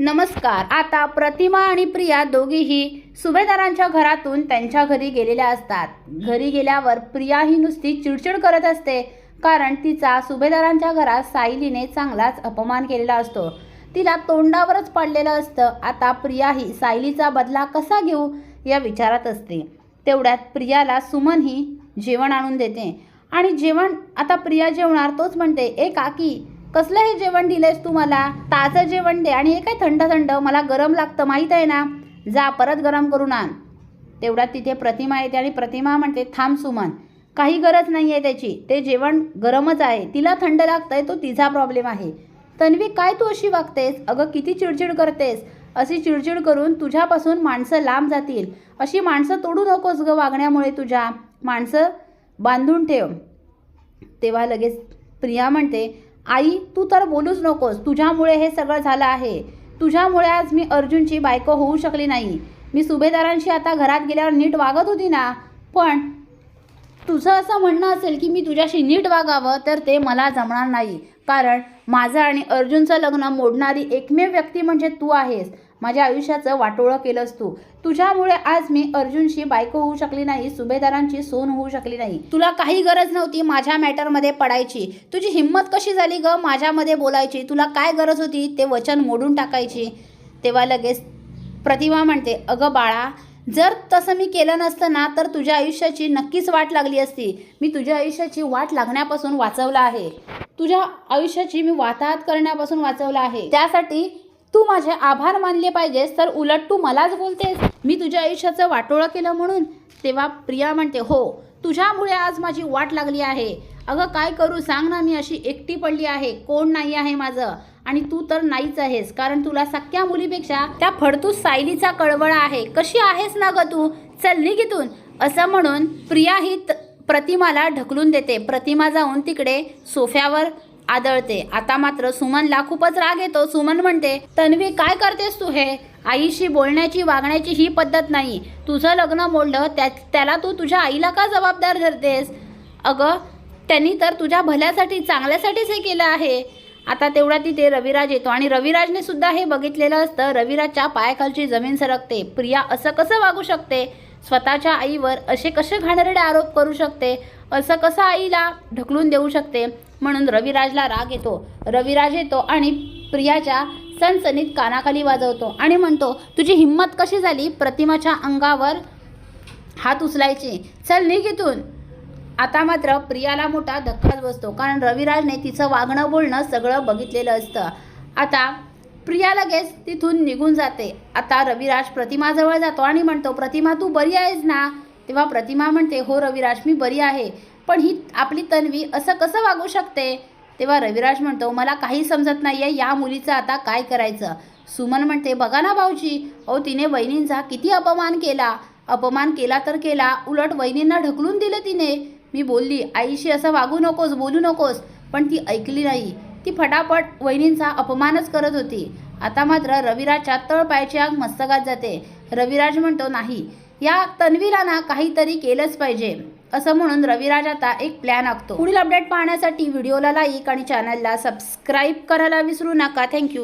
नमस्कार. आता प्रतिमा आणि प्रिया दोघीही सुभेदारांच्या घरातून त्यांच्या घरी गेलेल्या असतात. घरी गेल्यावर प्रिया ही नुसती चिडचिड करत असते कारण तिचा सुभेदारांच्या घरात सायलीने चांगलाच अपमान केलेला असतो. तिला तोंडावरच पडलेलं असतं. आता प्रिया ही सायलीचा बदला कसा घेऊ या विचारात असते. तेवढ्यात प्रियाला सुमन ही जेवण आणून देते. आणि जेवण आता प्रिया जेवणार तोच म्हणते ए काकी कसलं हे जेवण दिलंयस तू मला? ताजं जेवण दे आणि हे काय थंड थंड? मला गरम लागतं माहीत आहे ना? जा परत गरम करून आण. तेवढ्यात तिथे प्रतिमा येते आणि प्रतिमा म्हणते थांब सुमन काही गरज नाही आहे त्याची. ते जेवण गरमच आहे. तिला थंड लागतंय तो तिचा प्रॉब्लेम आहे. तन्वी काय तू अशी वागतेस? अगं किती चिडचिड करतेस? अशी चिडचिड करून तुझ्यापासून माणसं लांब जातील. अशी माणसं तोडू नकोस गं वागण्यामुळे तुझ्या. माणसं बांधून ठेव. तेव्हा लगेच प्रिया म्हणते आई तू तर बोलूच नकोस. तुझ्यामुळे हे सगळं झालं आहे. तुझ्यामुळे आज मी अर्जुनची बायको होऊ शकली नाही. मी सुभेदारांशी आता घरात गेल्यावर नीट वागत होती ना? पण तुझं असं म्हणणं असेल की मी तुझ्याशी नीट वागावं तर ते मला जमणार नाही. कारण माझं आणि अर्जुनचं लग्न मोडणारी एकमेव व्यक्ती म्हणजे तू आहेस. माझ्या आयुष्याचं वाटोळं केलंस तू तुझ्यामुळे आज मी अर्जुनशी बायको होऊ शकली नाही सुभेदारांची सोन होऊ शकली नाही. तुला काही गरज नव्हती माझ्या मॅटरमध्ये पडायची. तुझी हिंमत कशी झाली ग माझ्यामध्ये बोलायची? तुला काय गरज होती ते वचन मोडून टाकायची? तेव्हा लगेच प्रतिमा म्हणते अगं बाळा जर तसं मी केलं नसतं ना तर तुझ्या आयुष्याची नक्कीच वाट लागली असती. मी तुझ्या आयुष्याची वाट लागण्यापासून वाचवलं आहे. तुझ्या आयुष्याची मी वाताहत करण्यापासून वाचवलं आहे. त्यासाठी तू माझे आभार मानले पाहिजेस तर उलट तू मलाच बोलतेस. मी तुझ्या आयुष्याचं वाटोळं केलं म्हणून. तेव्हा प्रिया म्हणते हो तुझ्यामुळे आज माझी वाट लागली आहे. अगं काय करू सांग ना मी अशी एकटी पडली आहे. कोण नाही आहे माझं. आणि तू तर नाहीच आहेस कारण तुला सख्या मुलीपेक्षा त्या फडतूस सायलीचा कळवळा आहे. कशी आहेस ना ग तू? चल निघितून असं म्हणून प्रिया ही त- प्रतिमाला ढकलून देते. प्रतिमा जाऊन तिकडे सोफ्यावर आदळते. आता मात्र सुमनला खूपच राग येतो. सुमन म्हणते तन्वी काय करतेस तू हे? आईशी बोलण्याची वागण्याची ही पद्धत नाही. तुझं लग्न मोडलं त्या त्याला तू तुझ्या आईला का जबाबदार धरतेस? अगं त्यांनी तर तुझ्या भल्यासाठी चांगल्यासाठीच हे केलं आहे. आता तेवढा तिथे रविराज येतो आणि रविराजने सुद्धा हे बघितलेलं असतं. रविराजच्या पायाखालची जमीन सरकते. प्रिया असं कसं वागू शकते? स्वतःच्या आईवर असे कसे घाणेरडे आरोप करू शकते? असं कसं आईला ढकलून देऊ शकते? म्हणून रविराजला राग येतो. रविराज येतो आणि प्रियाच्या सणसणीत कानाखाली वाजवतो आणि म्हणतो तुझी हिंमत कशी झाली? प्रतिमाच्या अंगावर हात उचलायचे. चल निघितून आता मात्र प्रियाला मोठा धक्काच बसतो कारण रविराजने तिचं वागणं बोलणं सगळं बघितलेलं असतं. आता प्रिया लगेच तिथून निघून जाते. आता रविराज प्रतिमाजवळ जातो आणि म्हणतो प्रतिमा तू बरी आहेस ना? तेव्हा प्रतिमा म्हणते हो रविराज मी बरी आहे. पण ही आपली तन्वी असं कसं वागू शकते? तेव्हा रविराज म्हणतो मला काही समजत नाही आहे या मुलीचं आता काय करायचं? सुमन म्हणते बघा ना भाऊजी अहो तिने वहिनींचा किती अपमान केला. अपमान केला तर केला उलट वहिनींना ढकलून दिलं तिने. मी बोलली आईशी असं वागू नकोस बोलू नकोस. पण ती ऐकली नाही. ती फटाफट वहिनींचा अपमानच करत होती. आता मात्र रविराजच्या तळपायची आग मस्तकात जाते. रविराज म्हणतो नाही या तन्वीला ना काहीतरी केलंच पाहिजे. असं म्हणून रविराज आता एक प्लॅन आखतो. पुढील अपडेट पाहण्यासाठी व्हिडिओला लाईक आणि चॅनलला सबस्क्राईब करायला विसरू नका. थँक्यू